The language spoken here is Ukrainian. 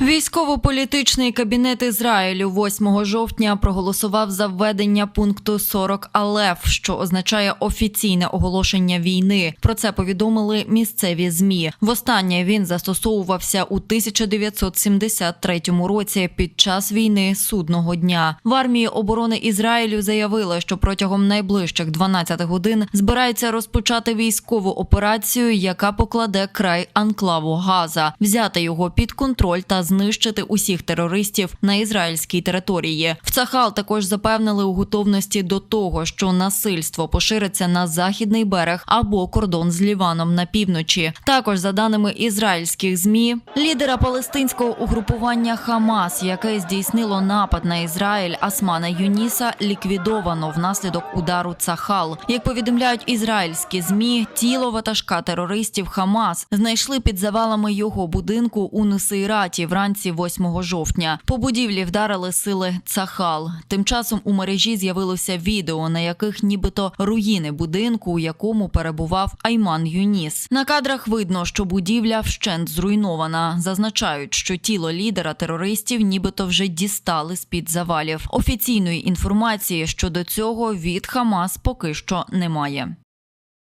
Військово-політичний кабінет Ізраїлю 8 жовтня проголосував за введення пункту 40 Алеф, що означає офіційне оголошення війни. Про це повідомили місцеві змі. Востаннє він застосовувався у 1973 році під час війни судного дня. В армії оборони Ізраїлю заявили, що протягом найближчих 12 годин збирається розпочати військову операцію, яка покладе край анклаву Газа, взяти його під контроль та знищити усіх терористів на ізраїльській території. В Цахал також запевнили у готовності до того, що насильство пошириться на західний берег або кордон з Ліваном на півночі. Також за даними ізраїльських змі, лідера палестинського угрупування Хамас, яке здійснило напад на Ізраїль Асмана Юніса, ліквідовано внаслідок удару Цахал. Як повідомляють ізраїльські змі, тіло ватажка терористів Хамас знайшли під завалами його будинку у Нусейраті вранці 8 жовтня. По будівлі вдарили сили Цахал. Тим часом у мережі з'явилося відео, на яких нібито руїни будинку, у якому перебував Айман Юніс. На кадрах видно, що будівля вщент зруйнована. Зазначають, що тіло лідера терористів нібито вже дістали з під завалів. Офіційної інформації щодо цього від Хамас поки що немає.